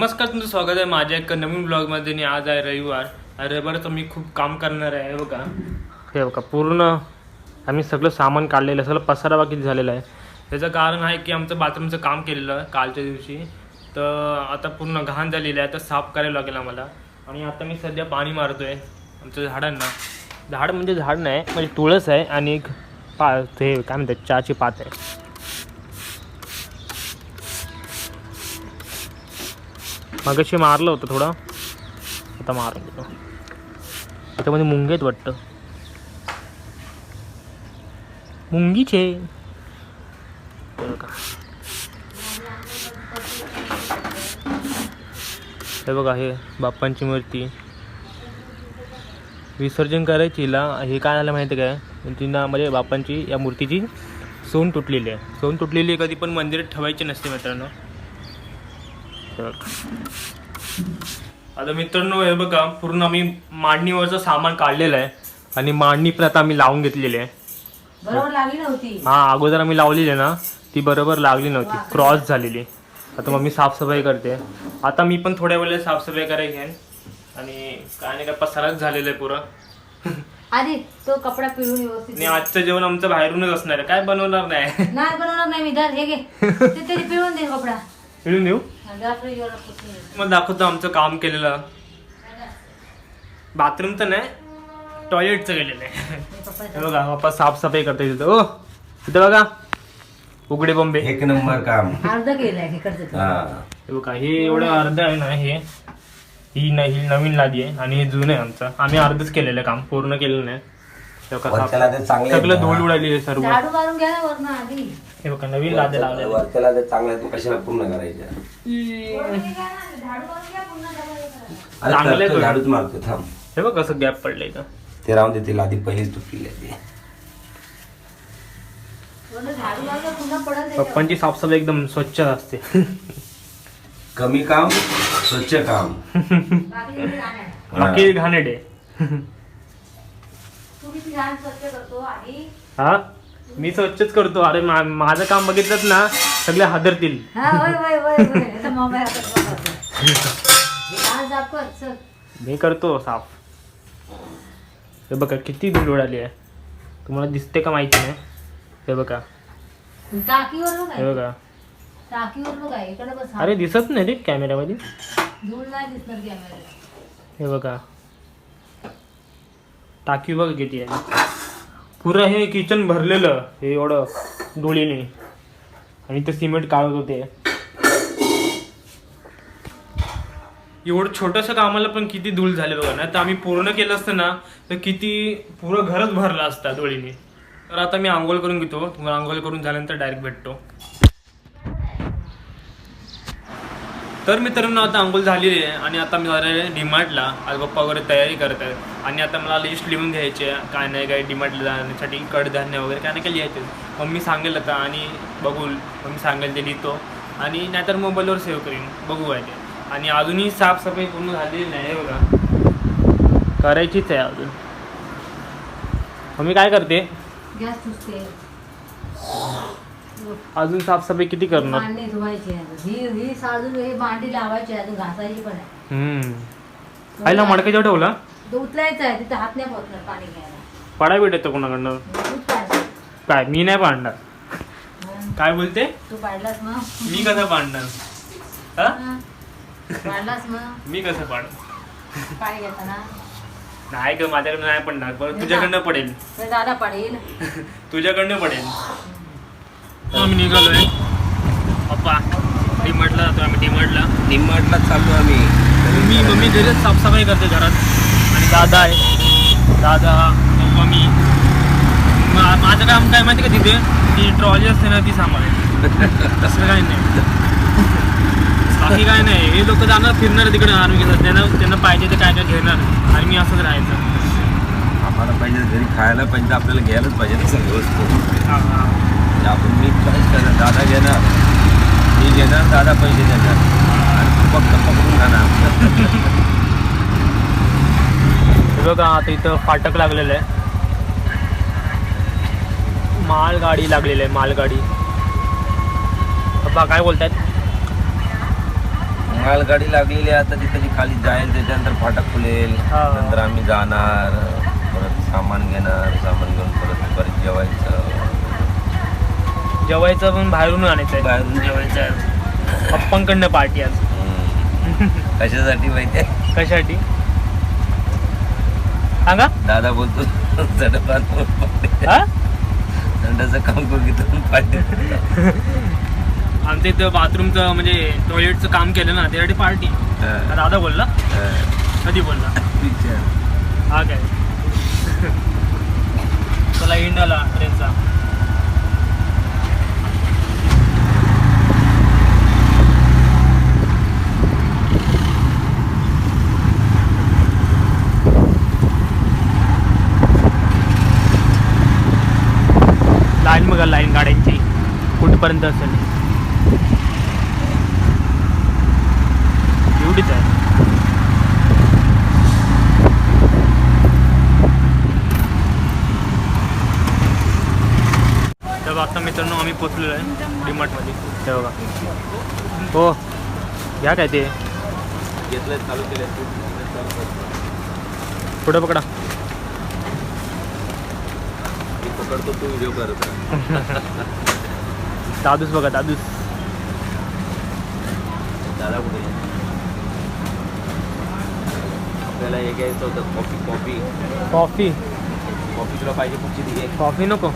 नमस्कार तुमचं स्वागत आहे माझ्या एका नवीन ब्लॉगमध्ये आणि आज आहे रविवार. आणि रविवारचं मी खूप काम करणार आहे बघा. हे बघा पूर्ण आम्ही सगळं सामान काढलेलं सगळं पसारा बाकी झालेला आहे. त्याचं कारण आहे की आमचं बाथरूमचं काम केलेलं आहे कालच्या दिवशी. तर आता पूर्ण घाण झालेलं आहे तर साफ करायला लागेल आम्हाला. आणि आता मी सध्या पाणी मारतो आहे आमच्या झाडांना. झाड म्हणजे झाड नाही म्हणजे तुळस आहे आणि एक पा ते काय म्हणतात चहाची पात आहे. मगाशी मारलं होतं थोडं. आता मारून देतो त्याच्यामध्ये मुंगे आहेत वाटतं. मुंगीचे. हे बघा हे बघा हे बाप्पांची मूर्ती. विसर्जन करायची हिला. हे काय झालं माहिती आहे काय? तिना म्हणजे बाप्पांची या मूर्तीची सोन तुटलेली आहे. सोन तुटलेली कधी पण मंदिरात ठेवायची नसते मित्रांनो. आता मित्रांनो हे बघा पूर्ण आम्ही मांडणीवरचं सामान काढलेलं आहे आणि मांडणी पण आता आम्ही लावून घेतलेली आहे. बरोबर लागली नव्हती. हा अगोदर आम्ही लावलेली ना ती बरोबर लागली नव्हती क्रॉस झालेली. आता मग मी साफसफाई करते. आता मी पण थोड्या वेळेला साफसफाई करायला घेईन. आणि काय नाही काय पसाराच झालेलं आहे पुरं. आधी तो कपडा पिळून व्यवस्थित आजचं जेवण आमचं बाहेरूनच असणार आहे. काय बनवणार नाही? नाही बनवणार नाही मी. धर हे घे. ते तरी पिळून दे कपडा. मिळून देऊ? मग दाखवतो आमचं काम केलेलं. बाथरूमचं नाही टॉयलेटचं केलेलं आहे. हे हे बघा पप्पा साफसफाई करते तिथं ओ तिथं बघा उघडे बॉम्बे एक नंबर काम. अर्ध हा. हे बघा हे एवढं अर्ध आहे ना हे. ही न ही नवीन लादी आहे आणि हे जुनं आहे आमचं. आम्ही अर्धच केलेलं काम पूर्ण केलेलं नाही. हे सगळं ना. धूळ उडाली आहे सर्व. हे बघा नवीन लादे लावले वरच्याला ते चांगल्या तू कशाला पूर्ण करायच्या झाडू मारून घ्या पुन्हा डबल हे करा. अरे चांगले करू. झाडूच मारतो थांब हे बघ कसं गॅप पडलंय इथं ते राहून दे तिला आधी पहिलीच तुटलेली आहे ती. पडल. पप्पांची साफसफाई एकदम स्वच्छ असते कमी काम स्वच्छ काम बाकी आहे. घाणेडे हा मी स्वच्छच करतो. अरे मा- माझं काम बघितलंच ना सगळे हादरतील. हा वय वय वय वय आता मोबाईल हातात बघा. घाण साफ कर चल. मी करतो साफ. हे बघा किती धूळ उडाली आहे. तुम्हाला दिसते का माहिती नाही? हे बघा. टाकीवर बघ. हे आहे. बघा. टाकीवर बघ. आहे. इकडे बस. अरे दिसत नाही रे कॅमेऱ्यामध्ये. धूळ नाही दिसणार कॅमेरा हे बघा. टाकी बघा किती आहे. पुरं हे किचन भरलेलं हे एवढं धुळीने. आणि ते सिमेंट काढत होते. एवढं छोटंसं कामाला पण किती धूळ झाले बघा ना. तर आम्ही पूर्ण केलं असतं ना तर किती पुरं घरच भरलं असतं धुळीने. तर आता मी आंघोळ करून घेतो. तुम्हाला आंघोळ करून झाल्यानंतर डायरेक्ट भेटतो. तर मित्रांनो आता आंघोळ झालेली आहे आणि आता मी जरा डीमार्टला आज पप्पा वगैरे तयारी करत आहेत. आणि आता मला लिस्ट लिहून घ्यायची आहे काय नाही काय डीमार्टला जाण्यासाठी कडधान्य वगैरे काय नाही काय लिहायचं मम्मी सांगेल आता आणि बघू मम्मी सांगेल ते लिहितो. आणि नाहीतर मोबाईलवर सेव्ह करीन. बघू काय ते. आणि अजूनही साफसफाई पूर्ण झालेली नाही बघा. करायचीच आहे अजून. मम्मी काय करते? गॅस अजून साफसफाई किती करणार? भांडी धुवायची. ही ही साजून हे भांडी लावायची आहे, अजून घासायची पण आहे हम्म. आईला मडक्याच्या ठेवला? तो उचलायचं आहे तिथे हात नाही पोचणार पाणी घ्यायला. पडा भेट येतो कोणाकडनं? तूच. काय मी नाही पाडणार. हं. काय बोलते? तू पाडलास मग? मी कसं पाडणार? हा? हं. पाडलास मग? मी कसं पाड पाणी घेताना. नाही का माझ्याकडनं नाही पडणार. बरं तुझ्याकडनं पडेल. तर दादा पाडील. तुझ्याकडनं पडेल. आम्ही निघालोय. पप्पा डीमार्टला जातो आम्ही डीमार्टला. निम्माटला चाललो आम्ही. मम्मी मम्मी घरीच साफसफाई करते घरात. आणि दादा आहे. दादा पप्पा मी. मा- माझं काम काय माहिती का तिथे? ती ट्रॉली असते ना ती सांभाळायची. तसं काही नाही. बाकी काय नाही. हे लोक जाणार फिरणार तिकडे आरोग्यासाठी त्यांना त्यांना पाहिजे ते काय काय घेणार. आणि मी असंच राहायचं. आम्हाला पाहिजे घरी खायला पाहिजे आपल्याला घ्यायलाच पाहिजे ना सगळी वस्तू. हा, हा. ते आपण मी काहीच करणार. दादा घेणार. मी घेणार दादा पैसे देणार. आणि तू फक्त पकडून खाणार. बघा आता इथं फाटक लागलेलं आहे. मालगाडी लागलेली आहे मालगाडी. पप्पा काय बोलतायत? मालगाडी लागलेली आहे आता ती कधी खाली जाईल त्याच्यानंतर फाटक खुलेल हा. नंतर आम्ही जाणार परत सामान घेणार सामान घेऊन परत परत जेवायचं. जेवायचं पण बाहेरून आणायचं आहे बाहेरून जेवायचं आहे. पप्पांकडनं पार्टी आज. हम्म. कशासाठी माहितीये कशासाठी? सांगा. दादा बोलतो हा? काम आमच्या इथं बाथरूमचं म्हणजे टॉयलेटचं काम केलं ना त्यासाठी पार्टी दादा बोलला. कधी बोलला? हा काय. चला इंडाला ट्रेनचा लाईन बघा लाईन गाड्यांची. कुठपर्यंत असेल? एवढीच आहे. तर आता मित्रांनो आम्ही पोचलेलो आहे डीमार्टमध्ये. ते बघा. हो. घ्या काय ते? घेतलं चालू केलं पुढे पकडा. पकडतो तू व्हिडिओ करत राहा. दादूस बघा दादूस. दादा कुठे आपल्याला हे घ्यायचं होतं कॉफी कॉफी कॉफी कॉफी तुला पाहिजे कुठची ती कॉफी नको?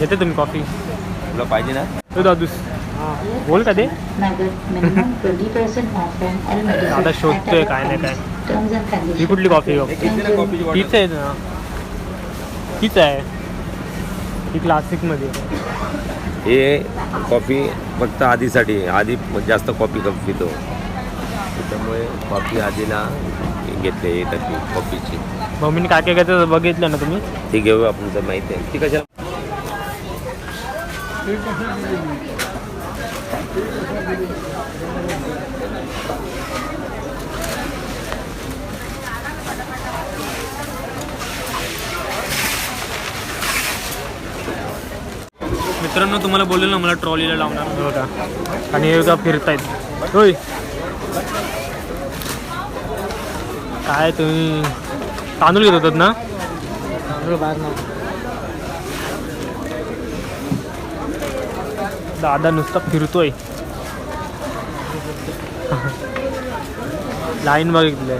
येते तुम्ही कॉफी तुला पाहिजे ना? तो दादूस. बोल का ते? Nugget minimum 20% off on all medicines दादा at शोधतोय काय नाही काय. ही कुठली कॉफी तीच आहे ना. तीच आहे. ही क्लासिकमध्ये हे कॉफी फक्त आधीसाठी. आधी जास्त कॉफी कप पितो. त्याच्यामुळे कॉफी आधीला घेतले टाकी कॉफीची. मम्मीने काय काय घ्यायचं बघितलं ना तुम्ही? ती घेऊ आपण तर माहिती आहे. ती कशा मित्रांनो तुम्हाला बोललो ना मला ट्रॉलीला लावणार. हे बघा आणि हे बघा फिरतायत. होय. काय तुम्ही तांदूळ घेत होतात ना? दादा नुसता फिरतोय. लाईन बघितली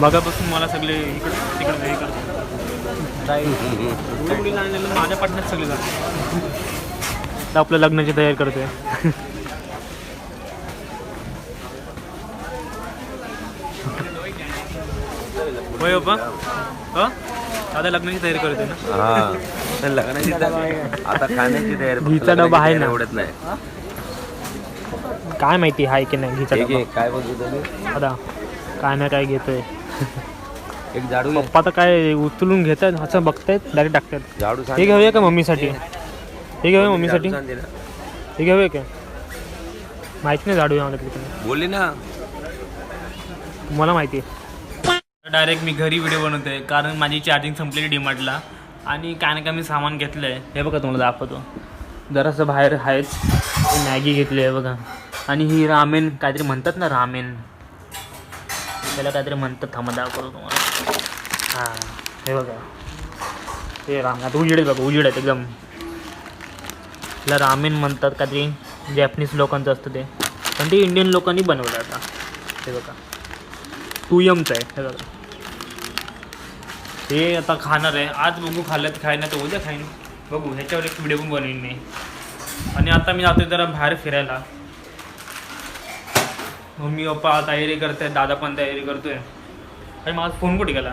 बघापासून मला सगळे इकडे तिकडे हे करतात. लागली, माझ्या पाठण्यात सगळे जातात तर आपल्या लग्नाची तयारी करतोय. होय बाबा हा? दादा लग्नाची तयारी करतोय ना? हा. लग्नाची तयारी. आता खाण्याची तयारी घीचा डबा आहे ना. एवढत नाही. काय माहिती हाय की नाही घिचा आहे काय बोलतो दादा काय ना काय घेतोय? एक झाडू घे. पप्पा तर काय उचलून घेत आहेत असं बघतायत डायरेक्ट टाकतात. झाडू सांग. हे घेऊया का मम्मीसाठी? हे. घेऊया मम्मीसाठी? झाडू सांग. हे घेऊया का? माहिती नाही झाडू आम्हाला तिकडे बोलली ना. मला माहिती डायरेक्ट मी घरी व्हिडिओ बनवतोय कारण माझी चार्जिंग संपलेली डीमार्टला आणि काय ना काय मी सामान घेतलं आहे हे बघा तुम्हाला दाखवतो. जरासं बाहेर आहेच मॅगी घेतली आहे बघा. आणि ही रामेन काहीतरी म्हणतात ना रामेन. त्याला काहीतरी म्हणतात थांबा दाखवतो तुम्हाला. हां हे बघा. हे राम उजेड आहेत बघा उजेड आहेत एकदम. त्याला रामेन म्हणतात काहीतरी जॅपनीज लोकांचं असतं ते. पण ते इंडियन लोकांनी बनवलं आता. हे बघा. टू यमचं आहे हे बघा. हे आता खाणार आहे. आज बघू खाल्लं तर खाईन तर उद्या खाईन. बघू ह्याच्यावर एक व्हिडिओ पण बनवीन मी. आणि आता मी जातो जरा बाहेर फिरायला. मम्मी पप्पा तयारी करते दादा पण तयारी करतोय. आणि माझा फोन कुठे गेला?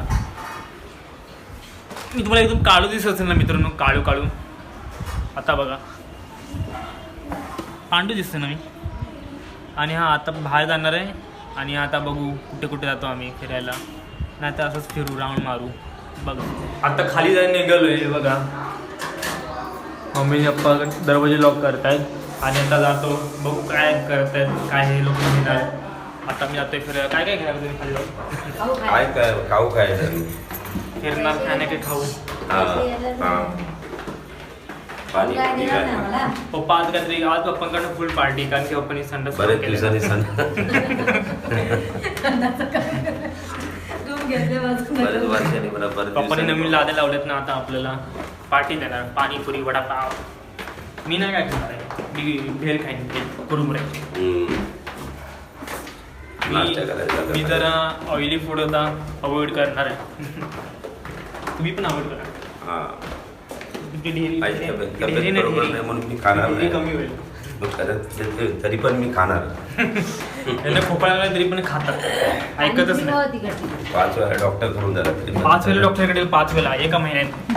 मी तुम्हाला एकदम काळू दिसत असेल ना मित्रांनो काळू काळू. आता बघा. पांडू दिसतो ना मी. आणि हा आता बाहेर जाणार आहे. आणि आता बघू कुठे कुठे जातो आम्ही फिरायला. नाही तर असंच फिरू राऊंड मारू. बघा. आता खाली जायला निघालो आहे बघा. मम्मी पप्पा दरवाजे लॉक करतायत. आणि आता जातो. बघू काय करतायत काय हे लोक घेणार आता मी जातोय फिरायला. काय काय घेणार तुम्ही खाली? जाऊन? खाऊ काय काय खाऊ. काय फिरणार नाही काय? खाऊ पप्पा आज काहीतरी आज पप्पांकडे फुल पार्टी कारण की पप्पांनी संडास बरेच. दिवसांनी पप्पाने नवीन लादे लावलेत ना आता आपल्याला. पार्टी देणार पाणीपुरी वडापाव. मी नाही काय खाणार आहे. भेल खाईन. नाश्ता करायचा मी जरा ऑइली फूड होता अवॉइड करणार आहे. तुम्ही पण अवॉइड करा. हा. तुमची ढेरी माझी तब्येत ढेरी तब्येत ना बरोबर ढेरी. नाही म्हणून मी खाणार ढेरी नाही. कमी होईल. मग खरंच ते- तरी पण मी खाणार. त्यांना खोकला लागला तरी पण खातात. ऐकतच नाही. पाच वेळा डॉक्टर करून झाला तरी पण- पाच वेळेला डॉक्टरकडे पाच वेळा एका महिन्यात.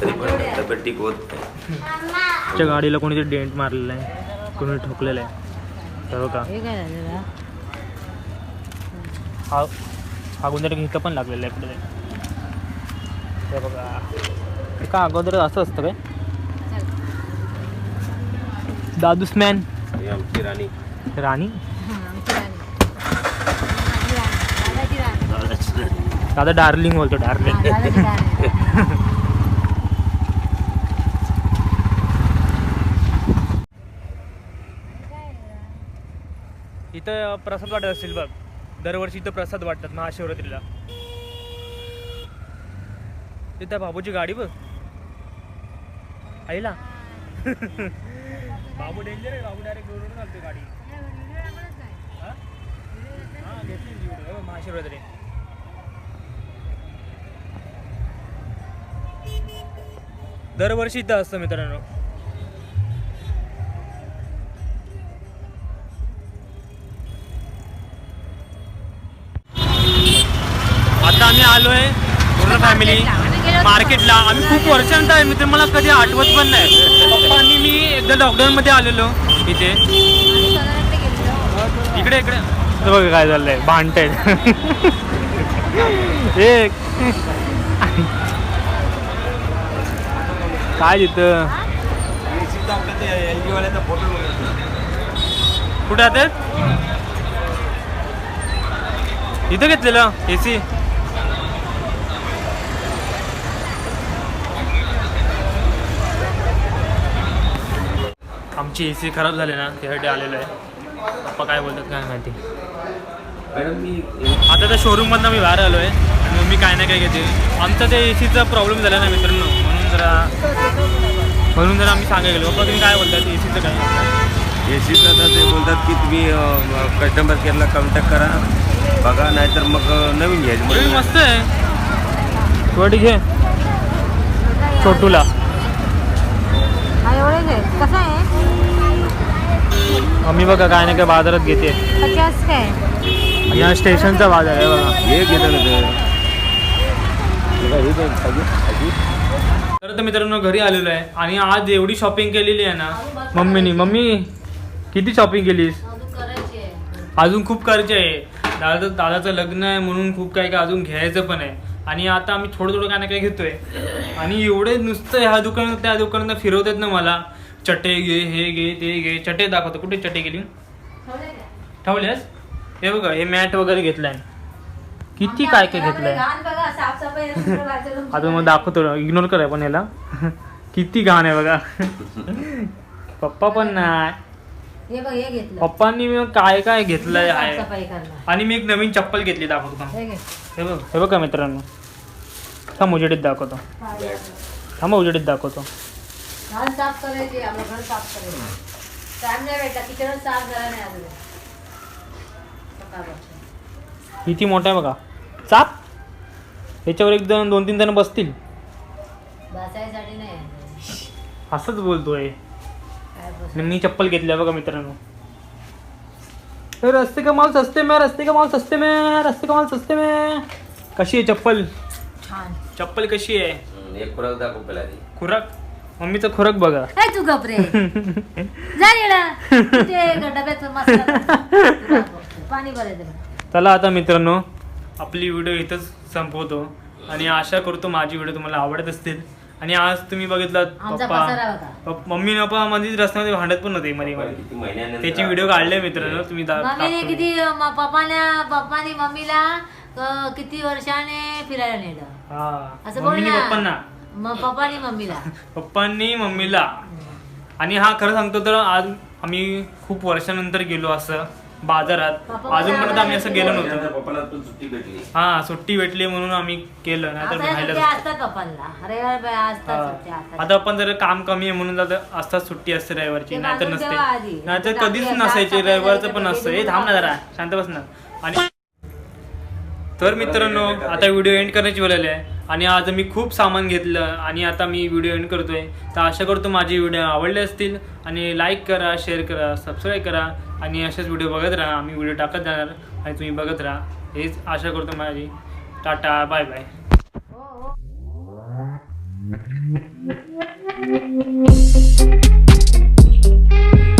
तरी पण तब्येत ठीक होत नाही. आमच्या गाडीला कोणीतरी डेंट मारलेला आहे. कोणी ठोकलेलं आहे. तर बघा. हे? हा हा गुंजर इथं पण लागलेलं आहे पुढे ते बघा. का अगोदर असं असतं काय? दादूस मॅन. ही आमची राणी. राणी. दादा डार्लिंग बोलतो हा, डार्लिंग इथं प्रसाद वाटत असेल बघ. दरवर्षी इथं प्रसाद वाटतात महाशिवरात्रीला. तिथं बाबूची गाडी बघ. आईला. बाबू डेंजर आहे बाबू डायरेक्ट घालतो गाडी. घेतली हो, महाशिवरात्री. दरवर्षी इथं असतं मित्रांनो. फॅमिली मार्केटला आम्ही खूप वर्षांत आहे मित्र मला कधी आठवत पण नाही. पप्पांनी मी एकदा लॉकडाऊन मध्ये आलेलो इथे. इकडे इकडे. बघ काय झालंय भांडताय. एक काय तिथं? कुठे आता इथं घेतलेलं एसी आमची एसी खराब झाली ना त्यासाठी आलेलो आहे. पप्पा काय बोलतात काय माहिती. मॅडम मी आता त्या शोरूम मधनं मी बाहेर आलो आहे आणि मम्मी काय ना काय घेते. आमचा ते एसीचा प्रॉब्लेम झाला ना मित्रांनो म्हणून जरा म्हणून जरा आम्ही सांगायला गेलो. पप्पा तुम्ही काय बोलतात एसीचं काय? एसीचं आता ते बोलतात की तुम्ही कस्टमर केअरला कॉन्टॅक्ट करा. बघा नाहीतर मग नवीन घ्यायचं. मस्त आहे. थोडी घे. छोटूला. हा एवढेच आहे कसं आहे? मम्मी बघा काय ना काय बाजारात घेते. पचास काय? या स्टेशनचा बाजार आहे बघा. हे घेतं ना ते. बघा, हे बघ, खाली, खाली. तर आता मित्रांनो घरी आलेलो आहे आणि आज एवढी शॉपिंग केलेली आहे ना मम्मीनी. मम्मी किती शॉपिंग केलीस? अजून करायची आहे अजून खूप करायचे आहे. दादा दादाचं लग्न आहे म्हणून खूप काय काय अजून घ्यायचं पण आहे. आणि आता आम्ही थोडं थोडं काय ना काय घेतोय. आणि एवढे नुसतं ह्या दुकानात त्या दुकानात फिरवतात ना मला. चटे घे हे घे ते घे. चटे दाखवतो. कुठे चटे गेली ठेवल्यास? हे बघा हे मॅट वगैरे घेतलाय. किती काय काय घेतलंय. आता मग दाखवतो इग्नोर कराय पण याला. किती घाण आहे बघा. पप्पा पण नाही. हे बघ हे घेतलं. पप्पांनी मग काय काय घेतलंय आहे. साफसफाई करणार. आणि मी एक नवीन चप्पल घेतली दाखवतो थांब. हे घे. हे बघ हे बघा मित्रांनो? थांब उजेडीत दाखवतो. थांब उजेडीत दाखवतो. घाण साफ करायची आपलं घर साफ करायचं. टाइम नाही भेटला किचनच साफ झाला नाही अजून. सकाळपासून. किती मोठा आहे बघा. चाप. याच्यावर एक दोन दोन तीन जण बसतील. बसायसाठी नाही असंच बोलतोय. काय बस आणि मी चप्पल घेतली आहे बघा मित्रांनो. ए, रस्ते का माल सस्ते में रस्ते का माल सस्ते में रस्ते का माल सस्ते में? कशी आहे चप्पल? छान. चप्पल कशी आहे? एक खुराक दाखव पहिला. खुराक? मम्मीचा खुराक बघा. काय तू पाणी बघ. चला आता मित्रांनो आपली व्हिडिओ इथंच संपवतो. आणि आशा करतो माझी व्हिडिओ तुम्हाला आवडत असतील. आणि आज तुम्ही बघितलात आमचा पप्पा पसारा बघा पप- मम्मी न पप्पा मध्ये रस्त्यामध्ये भांडत पण होते मध्ये मध्ये किती महिन्यानंतर त्याची व्हिडिओ काढले मित्रांनो तुम्ही दा- मम्मीने टाकतो. किती म- पप्पाने पप्पानी मम्मीला अं, किती वर्षाने फिरायला नेलं? हा. असं बोल मम्मीने ना. पप्पांना. मग पप्पानी मम्मीला. पप्पांनी मम्मीला. आणि हा खरं सांगतो तर आज आम्ही खूप वर्षानंतर गेलो असं. बाजारात. अजूनपर्यंत आम्ही असं गेलो नव्हतो. पप्पाला पण सुट्टी भेटली. हा सुट्टी भेटली म्हणून आम्ही केलं नाहीतर आता राहिलं सुट्ट्या असतात पप्पांना. रविवार बा- असतात सुट्ट्या हा. असतात आता आपण जर काम कमी आहे म्हणून असतात सुट्टी असते रविवारची ते नाहीतर बाजून ठेवा आधी. नसते नाहीतर कधीच नसायची आता रविवारचं पण नसतं कधी हे थांब ना जरा शांत बस ना. आणि तर मित्रांनो आता व्हिडिओ एंड करण्याची वेळ आली आहे. आणि आज मी खूप सामान घेतलं आणि आता मी व्हिडिओ एंड करतोय. तर आशा करतो माझे व्हिडिओ आवडले असतील. आणि लाईक करा शेअर करा सबस्क्राईब करा. आणि असेच व्हिडिओ बघत राहा. आम्ही व्हिडिओ टाकत जाणार आणि तुम्ही बघत राहा. हेच आशा करतो माझी. Tata bye bye